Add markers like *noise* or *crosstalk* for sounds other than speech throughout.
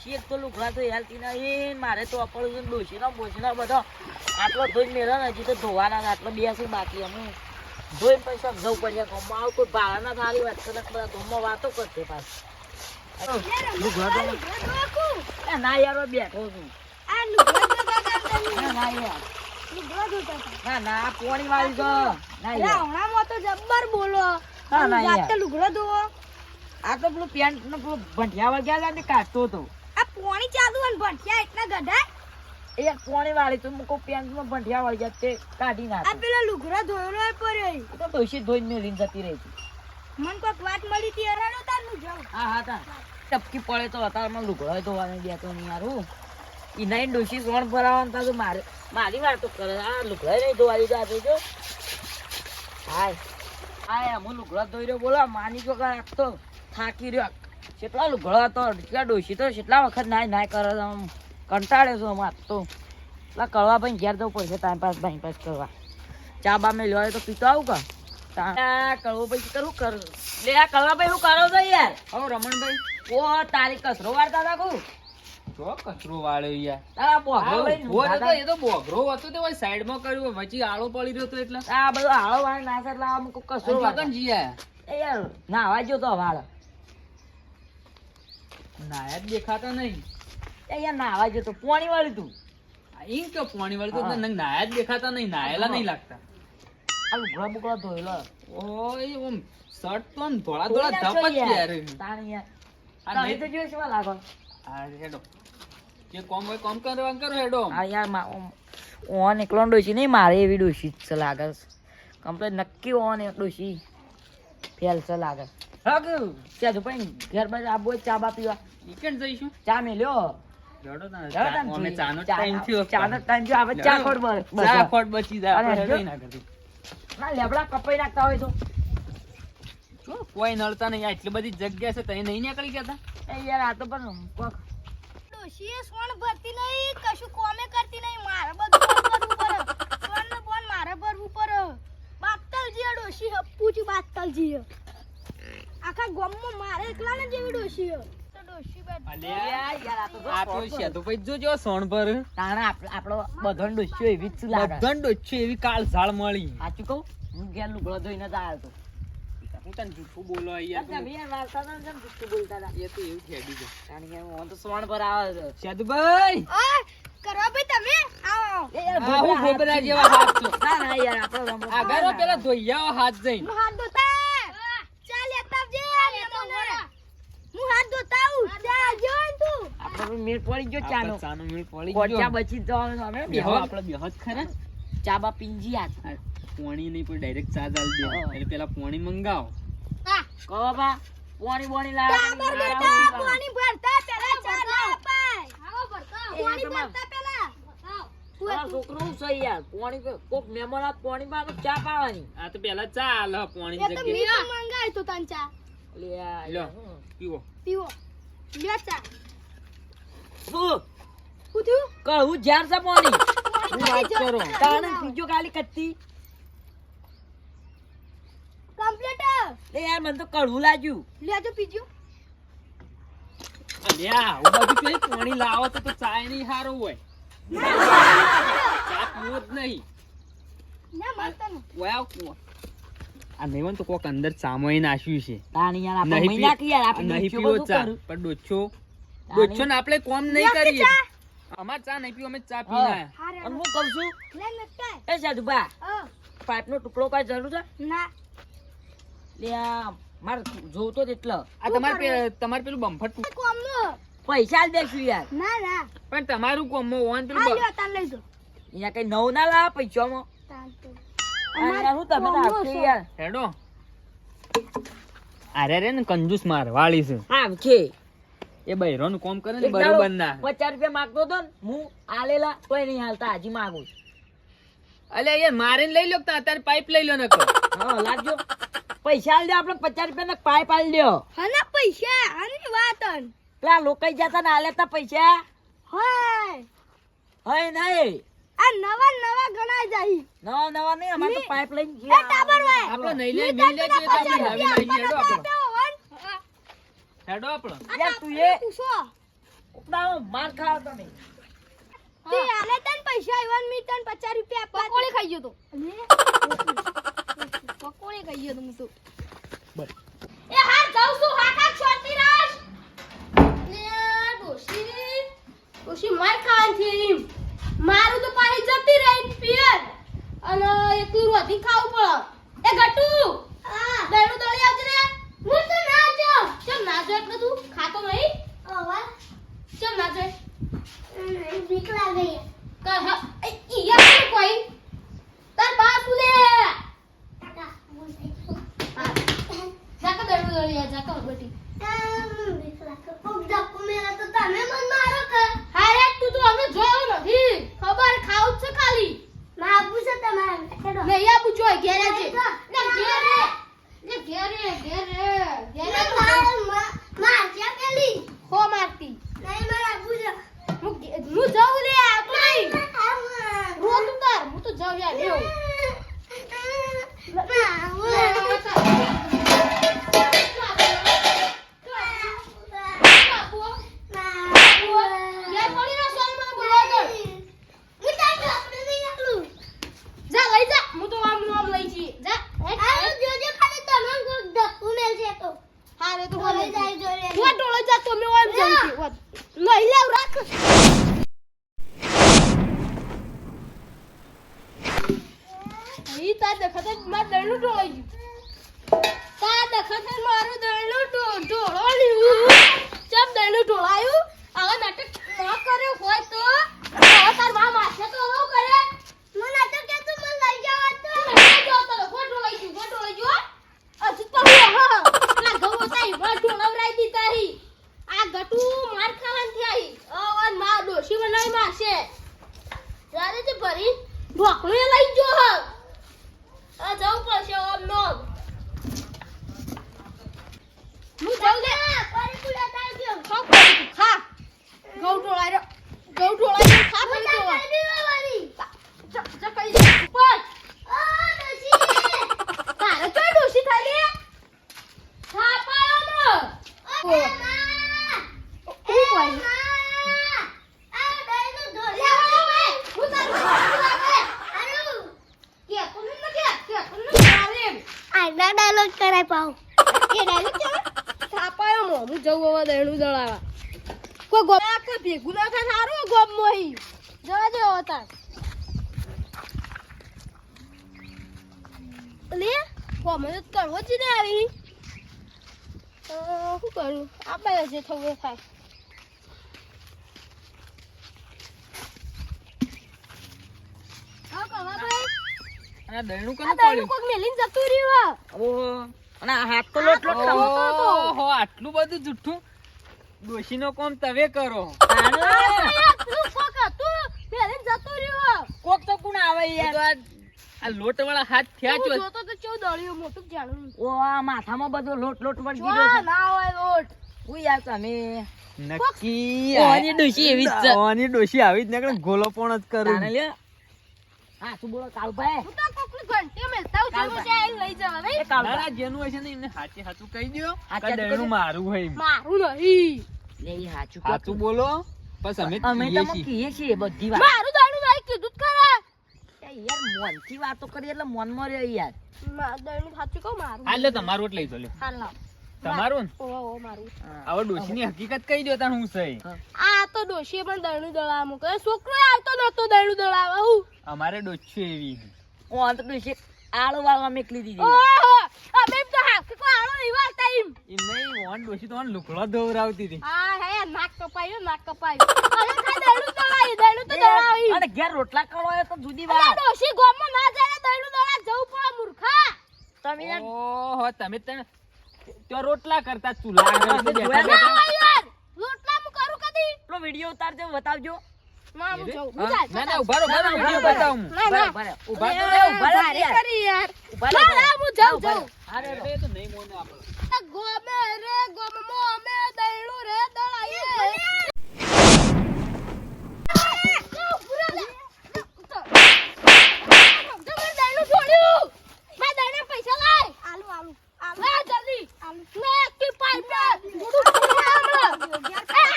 ડોશી એક તો લુગડા તો હેલતી નહીં. મારે તો અપડું ડોશીનો બોશીનો બધો. આટલો ધોઈ મેળો ને હજી તો ધોવાના આટલો બેસી છે બાકી અમે. ધોઈને પૈસા જવું પડશે ગામમાં આવું કોઈ ભાડાના સારી વાત કરે બધા ગામમાં વાતો કરશે પાછી. તો ના યાર બેઠો છું. ના ના યાર. ના ના પોણી વાળી તો ના બોલો ના ના યાર. આ તો પેલું પેન્ટનું પેલું ભંઠિયા વળગ્યા ને કાઢતો હતો. એ પોણી વાળી તો મૂકો પેન્ટમાં ભંઠિયા વળગ્યા તે કાઢી નાખે. એ તો ડોશી ધોઈને મેલીને જતી રહી હતી હા હા તાર. ટપકી પડે તો અત્યારમાં લુગડો ધોવાને દેતો નહીં યારું. ઈ નહીં ડોશી સોણ ભરાવાનું તા તો મારે મારી વાતો કરે. આ લુગડા નહીં ધોવા દીધા આપે જો. હાય. હાય હું લુગડા ધોઈ રહ્યો બોલા. માની તો થાકી રહ્યો. કેટલા લુગડા હતો કેટલા ડોસી તો કેટલા વખત નાય નાય કરો આમ કંટાળે છું અમાર તો. પેલા કરવા ભાઈ ઘેર જવું પડશે ટાઈમ પાસ ટાઈમ પાસ કરવા. ચા બા મેં લેવાય તો પીતો આવું કા? આ કળવો ભાઈ કરું? કર લે આ કળવા ભાઈ હું કરો છો યાર? હો રમણભાઈ. ઓ તારી કસરો વાળતા હતા કું જો કચરો વાળ્યો યાર? તારા તો હતા. એ તો બોગરો હતો તે ઓય સાઈડમાં કર્યું વચ્ચે આળો પડી રહ્યો તો એટલે. આ બધું આળો વાળ ના એટલે આમ કચરો વાળતા. જીયા. યાર નાવા જો તો વાળ નાયા જ દેખાતા નહીં. અહીંયા નાવા જો તો પોણી વાળી તું. આ કે પાણી વાળી તો. નંગ નાયા જ દેખાતા નહીં નાયેલા નહીં લાગતા. આ લુગડા બુગડા ધોયેલા. ઓય ઓમ શર્ટ તો ધોળા ધોળા ધપ જ યાર. તાણી યાર. આ નહીં તો જોઈ શું લાગો આ હેડો. જે કોમ હોય કોમ કરવા કરો હેડો આ યાર મા ઓન એકલો ડોશી નહીં મારે એવી ડોશી જ છે. લાગે કમ્પ્લેટ નક્કી ઓન એક ડોશી. ફેલ છે. લાગે હગ. ત્યાં ભાઈ ઘર બાજુ આબુ ચા બા પીવા. વીકેન્ડ જઈશું? ચા મે લ્યો કોઈ નડતા નહીં. એટલી બધી જગ્યા છે તઈ નહીં નીકળી ગયા યાર આ તો પણ ડોશીએ સોણ ભરતી નહીં. કશું કોમે કરતી નહીં. મારે બધું કરવું પડે. સોણ ને બોન મારે ભરવું પડે. બાતલજી ડોશી હપ્પુજી બાતલજી આખા ગામમાં મારે એકલા ને જેવી ડોશી પેલા ધોઈ આવો હાથ જઈને હું હાથ ધોતા ચા લેતા આવજે મને. હું હાથ ધોતા આવું ચા જો તું આપણો પણ મેળ પડી ગયો ચાનો ચાનો મેળ પડી કોચા ગયો બચી જવાનું અમે બેહો. આપણે બેહો જ ખરા. ચા બા પીંજી આ પોણી નહીં પણ ડાયરેક્ટ ચા ચાલ દે. એટલે પેલા પોણી મંગાવ. હા. કહો બા પોણી બોણી લાવે ભરતા પેલા ચા ના આવો ભરતા. પોણી ભરતા પહેલા છોકરો યાર. પોણી કોક મહેમાન પોણી માં ચા પાવાની. આ તો પેલા ચા આલો પોણી જગ્યાએ. મંગાય તો તન ચા. લે આ લ્યો. યાર, હું. પીવો. પીવો. લ્યો ચા. શું? હું થયું કહું ઝાર છે પોણી હું વાત કરો. તાણે બીજો ખાલી કત્તી કમ્પ્લીટ લે યાર મને તો કડવું લાગ્યું. લ્યો પીજો અલ્યા હું બધું પેલી પોણી લાવો તો તો ચા નહીં હારો હોય. ચા પીવો જ નહીં. ના માનતા ને ઓયા આ નહીં તો કોક અંદર સામોઈ નાશ્યું છે. તાણી યાર આપણે મહિના પી- યાર આપણે નહીં પીવો ચા પણ ડોછો ને આપણે કોમ નહીં કરીએ. અમાર ચા નહીં પીવો અમે ચા પી ના અને હું કહું છું? એ સાધુબા પાઇપ નો ટુકડો કઈ જરૂર છે? ના. લે આ મારે જોતો જ એટલો. આ તમારે તમારે પેલું બમ્ફટ પૈસા જ દેશું યાર. ના ના. પણ તમારું કોમ ઓન પેલું લઈ જો. અહીંયા કઈ નવ ના લાવે પૈસામાં? હું તમે. યાર. હેડો. અરે રે ને કંજૂસ માર વાળી છે. આમ છે. એ બૈરોનું કોમ કરે ને બરોબર ના. પચાસ રૂપિયા માંગતો હતો ને હું આલેલા કોઈ નહીં હાલતા હજી માગું અલે એ મારીને લઈ લો તો અત્યારે પાઇપ લઈ લો નકો હા લાગજો. પૈસા આલ દે આપણે પચાસ રૂપિયા ના પાઇપ આલ દો. હા પૈસા. આની વાતન પેલા લોકો જતા ને આલેતા પૈસા. હાય. હય નહીં. આ નવા નવા ગણાય જાય. નવા નવા નહીં અમારે તો પાઇપ લઈને એ આપણો નહીં લે મિલ લે તો આપણે નવી લઈ હેડો આપણો. યાર તું એ પૂછો. ઉપડાઓ માર ખાઓ તમે તે આલે તન પૈસા આવ્યા મી તન 50 રૂપિયા આપવા પકોડી ખાઈ ગયો તો. પકોડી ખાઈ ગયો તો હું તો. એ હાર જાઉં છું હા કા છોટી રાજ ને ડોશી. ડોશી માર ખાવાની થી મારું તો પાણી જતી રહી પિયર અને એકલું રોધી ખાવું પડે એ ગટુ હા દળું દળી આવજે રે હું તો ના જો ચમ ના જો એટલે તું ખાતો નહીં અવા ચમ ના જો બીક લાગે કહ એ ઈયા કોઈ તાર બા સુલે કાકા બોલ જાકા દળું દળી બટી ખબર? ખાવ છે ખાલી. નહીં આપું ઘેરે છે ને, ઘેરે. ને, ઘેરે ઘેરે. ઘેરે Yeah. *laughs* ભેગું ના થાય સારું ગોમ મોહી જવા દે હતા લે ગોમે તો કરવો જ ને આવી. શું કરું? આપણે જે થવું થાય. દળનું આ કોનું પડ્યું કોક મેલીને જતું રહ્યું ઓહો. અને હાથ તો લોટ લોટ ખાવો. ઓહો આટલું બધું જુઠ્ઠું ડોશીનો કોમ તમે કરો. તાણે આ તું શોક હતું? મેલીને જતું રહ્યું. કોક તો કોણ આવે યાર? આ- આ લોટ વાળા હાથ થયા છો જોતો તો ચેવું દળ્યું મોટું જાણું ઓ આ માથામાં બધો લોટ લોટ વળગી જો ગયો છે. ના હોય લોટ. ઉઈ યાર તમે. નક્કી ઓની ડોશી એવી જ ઓની ડોશી આવી જ નીકળે ગોલો પણ જ કરું. તાણે લે હા તું બોલો કાળભાઈ. હું તો કોકની ઘંટી મેલતા હું કાલ છે એ લઈ જવા ભાઈ કાળભાઈ. જેનું હશે ને એમને હાચે હાચું કહી દળનું કહી મારું હોય મારું નહીં. લે ઈ હાચું હાચું બોલો? બસ અમે અમે તમે કહીએ છીએ બધી વાત. મારું દાડું નહીં કીધું જ ખરા. એ યાર મોનથી વાતો કરી એટલે મોનમાં રહ્યો યાર. દાડું સાચું કહું મારું હાલ લે તમારું લઈ લાવ. ઓહો મારું. હકીકત કહી દો તાણ હું સહી આ તો ડોશીએ પણ દળનું દળાવા મૂકે છોકરો આવતો નતો દળનું દળાવા હું? અમારે ડોશી એવી. હું અંત ડોશી? આળો વાળવા મેકલી દીધી. ઓહો! અમે તો હાથ કોઈ આળો નહીં વાળતા એમ. એમ નહીં ઓન ડોશી તો ઓન લુગડો ધોવરાવતી હતી. હા હે નાક કપાયું નાક કપાયું અરે ખાલી દળનું દળાવી દળનું તો દળાવી અને ઘેર રોટલા કરો તો જુદી વાત. ડોશી ગોમમાં ના જાય ને દળા જવું પડે મૂર્ખા. તમે ઓહો તમે તને ત્યાં રોટલા કરતા ચૂલા રોટલા હું કરું કદી? પેલો વીડિયો ઉતારજો બતાવજો. ના હું જાઉં હું હા? જાય ના ના ઊભા રહો, ઊભા રહો, ના, ના, વીડિયો ઊભા બતાવું હું. ના ના ઊભા રહો, ઊભા અરે, રહો, ઊભા રહો ભારે યાર. કરી યાર ઊભા રહો, ના, ઊભા ના, રહો. હું જાઉં, ઊભા રહો. જાઉં. હા, રે, રો. એ તો નહીં મોને આપણે. ગોમે રે ગોમમો અમે દળનું રે દળાઈએ પૈસા લાય આલુ આલુ આલુ જલ્દી આલુ મે કી પાઇપ દૂધ આ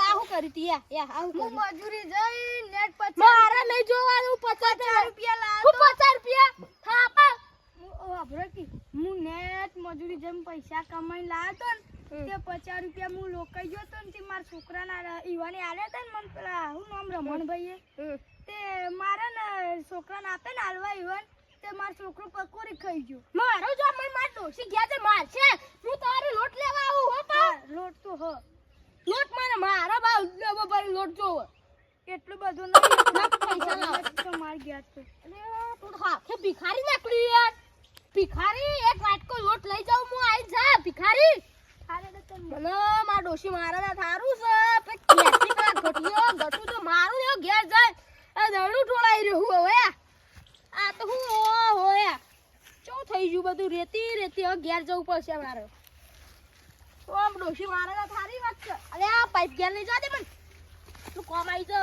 આ હતી યા યા આવું હું મજૂરી જઈ નેટ પછી મારે નહીં જોવાનું પચાસ રૂપિયા લાવો પચાસ રૂપિયા થાપા હું નેટ મજૂરી જેમ પૈસા કમાઈ લાવતો ને તે પચાસ રૂપિયા હું લોકાઈ ગયો તો ને તે મારા છોકરાના ઈવાને આલ્યા હતા ને મને પેલા હું નામ રમણભાઈએ? તે મારા ને છોકરાને આપે ને હાલવા ઈવાન તે મારો છોકરો પકોડી ખાઈ ગયો. મારો જો મને માર ડોસી ગયા છે માર છે હું તારે લોટ લેવા આવું હો પા લોટ તો હ. લોટ મને મારા બા લેવો ભાઈ લોટ જોવો. એટલું બધું નહીં પૈસા લાવ. તો માર ગયા તો અરે તું હાથે ભિખારી નાખડી યાર. ભિખારી એક વાટકો લોટ લઈ જાઉં હું આઈ જા ભિખારી. મને મારા ડોશી મારા ના થારું છે પછી કેટલી કા ઘટ્યો ઘટું તો મારું ને ઘેર જાય. આ દડું ઢોળાઈ રહ્યું હવે. આ તો હું ઓ હોયા. ચો થઈ ગયું બધું? રેતી રેતી હવે ઘેર જવું પડશે મારે તો આમ ડોશી મારા ના થારી વાત છે. અરે આ પાઇપ ઘેર લઈ જા દે મને. તું કોમ આવી તો